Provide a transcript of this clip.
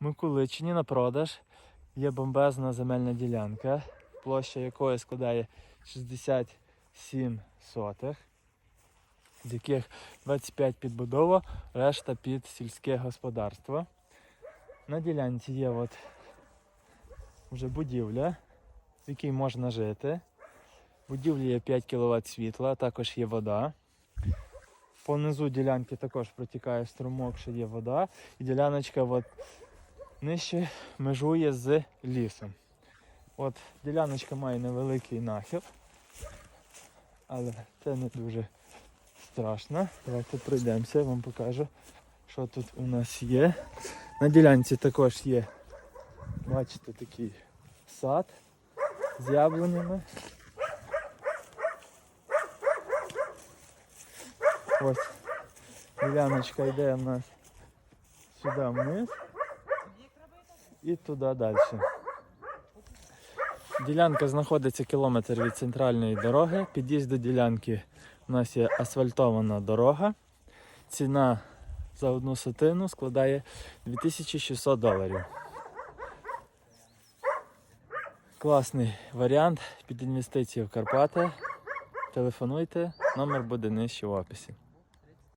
Миколичині на продаж є бомбезна земельна ділянка, площа якої складає 67 сотих, з яких 25 під будову, решта під сільське господарство. На ділянці є от вже будівля, в якій можна жити. В будівлі є 5 кВт світла, також є вода. Понизу ділянки також протікає струмок, що є вода. І діляночка от нижче межує з лісом. От діляночка має невеликий нахил, але це не дуже страшно. Давайте пройдемося, я вам покажу, що тут у нас є. На ділянці також є, бачите, такий сад з яблунями. Ось діляночка йде у нас сюди вниз і туди далі. Ділянка знаходиться кілометр від центральної дороги. Під'їзд до ділянки у нас є асфальтована дорога. Ціна за одну сотину складає 2600 доларів. Класний варіант під інвестиції в Карпати. Телефонуйте, номер буде нижче в описі.